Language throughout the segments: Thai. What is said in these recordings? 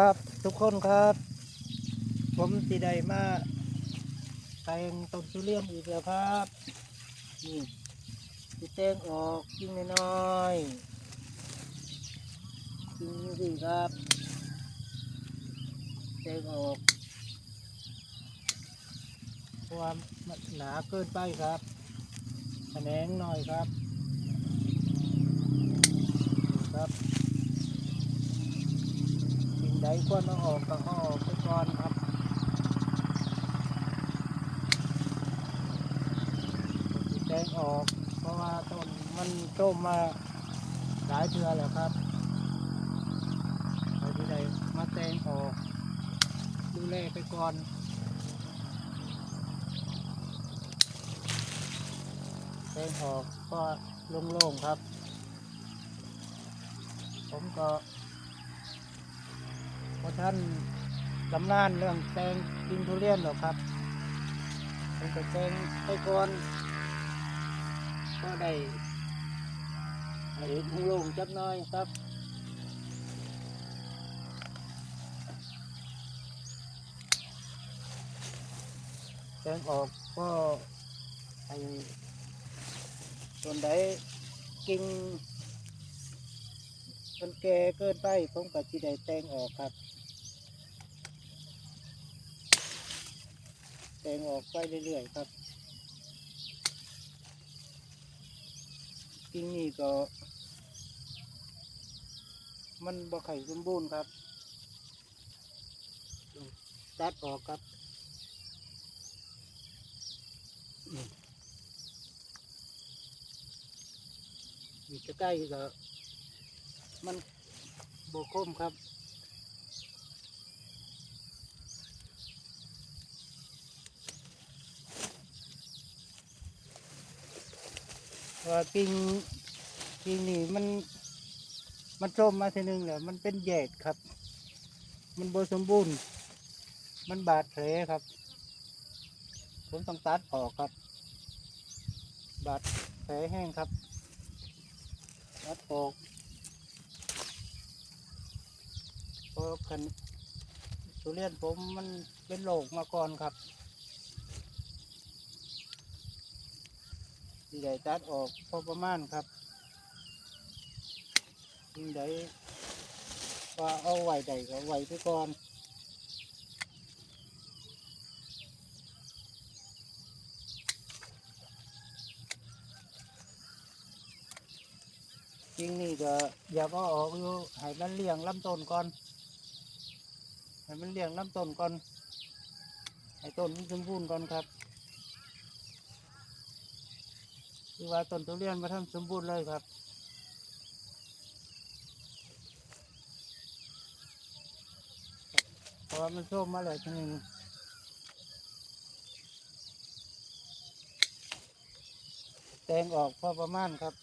ครับ ทุกคนครับ ผมสีได้มาแตงต้นทุเรียนอีกแล้วครับนี่สีแตงออกกิ่งน้อยๆกิ่งนี่ครับแตงออกความนหนาเกินไปครับแขนงหน่อยครับ ครับ ใดควรเอาออกก็อออกไปก่อนครับสิแตงออก เพราะว่าต้นมันโตมมาหลายเดือนแล้วครับเรที่ใดมาแตงออก ดูแลไปก่อนแตงออกก็โล่งๆครับ ผมก็ ราะท่านกำนานเรื่องแตงกินทุเรียนหรอกครับผมก็แตงไปก่อนก็ได้ให้เห็นโล่งจักหน้อยครับแตงออกก็ไอ้ส่วนใดกิ่งมันแก่เกินไปผมก็สิได้แตงออกครับ แตงออกไปเรื่อยๆครับกิ่งนี้ก็ มันบ่ไข่สมบูรณ์ครับตัดออกครับนี่นี่จะใกล้ก็มันโบคมครับ ว่ากิ่งกิ่งนี่มันมันส้มมาทีหนึงแล้วมันเป็นแยกครับ มันบสมบูรณ์ มันบาดแผลครับ ผมต้องตัดออกครับ บาดแผลแห้งครับตัดออกเพราะคันทุเรียนผมมันเป็นโรคมาก่อนครับ ที่ใดตัดออกพอประมาณครับที่งใดว่าเอาไว้ใดก็ไว้ไปก่อนจริงนี่ก็อย่าเอออกอยู่ให้มันเลี้ยงลำต้นก่อนให้มันเลี้ยงลำต้นก่อนให้ต้นมันสมบูรณ์ก่อนครับ คือว่าต้นทุเรียนมาทำสมบูรณ์เลยครับเพราะว่ามันส้มมาแล้วทีหนึงแตงออกพอประมาณครับ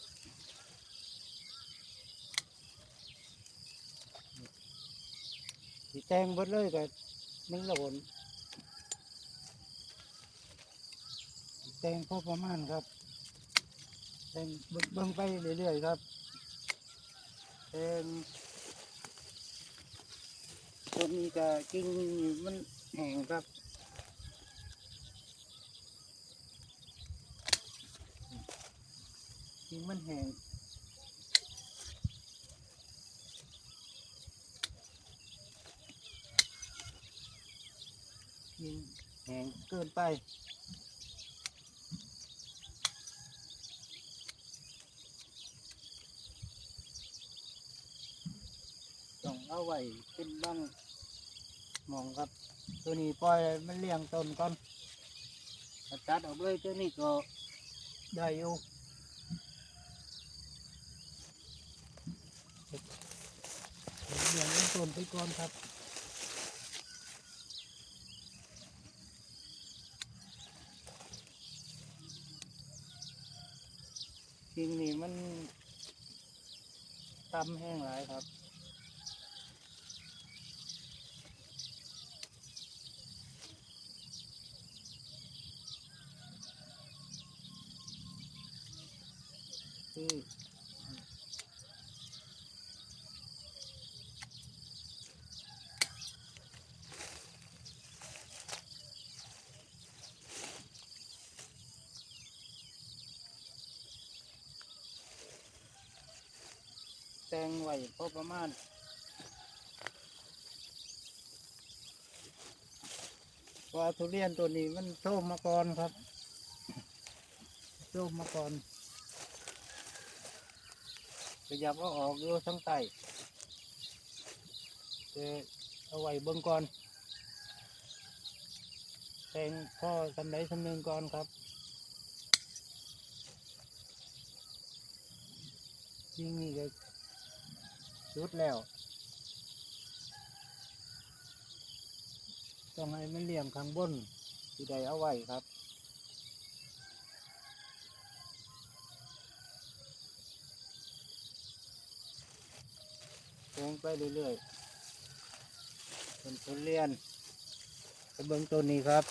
สีแตงเบดเลยกับนึ่งละวนแตงพอประมาณครับ เบิ่งเบิ่งเบิ่งไปเรื่อยๆครับเป็นต้นนี้ก็กิ่งมันแห้งครับกิ่งมันแห้งกิ่งแห้งเกินไป ต้อง เอาไว้เป็นบ้างมองครับ ตัวนี้ปล่อยมันเลี้ยงต้นก่อนถ้าตัดออกเลยตัวนี้ก็ได้อยู่เลี้ยงต้นไปก่อนครับจริงนี่มันตำแห้งหลายครับ ชีพแตงไหวพอประมาณว่าทุเรียนตัวนี้มันโชมมาก่อนครับโชมมาก่อน ขยับเอาออกอยู่ทั้งใต้แต่เอาไว้เบิ่งก่อนแต่งพ่อสำไหนสำหนึ่งก่อนครับที่นี่ก็ชุดแล้ว ต้องให้มันเลี่ยงข้างบนที่ใดเอาไว้ครับ แทงไปเรื่อยๆเป็นทุเรียนกระเบิ่งต้นนี้ครับ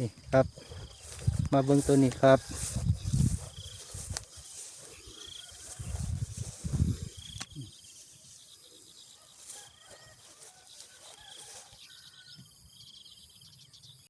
นี่ครับ มาเบิ่งต้นนี้ครับ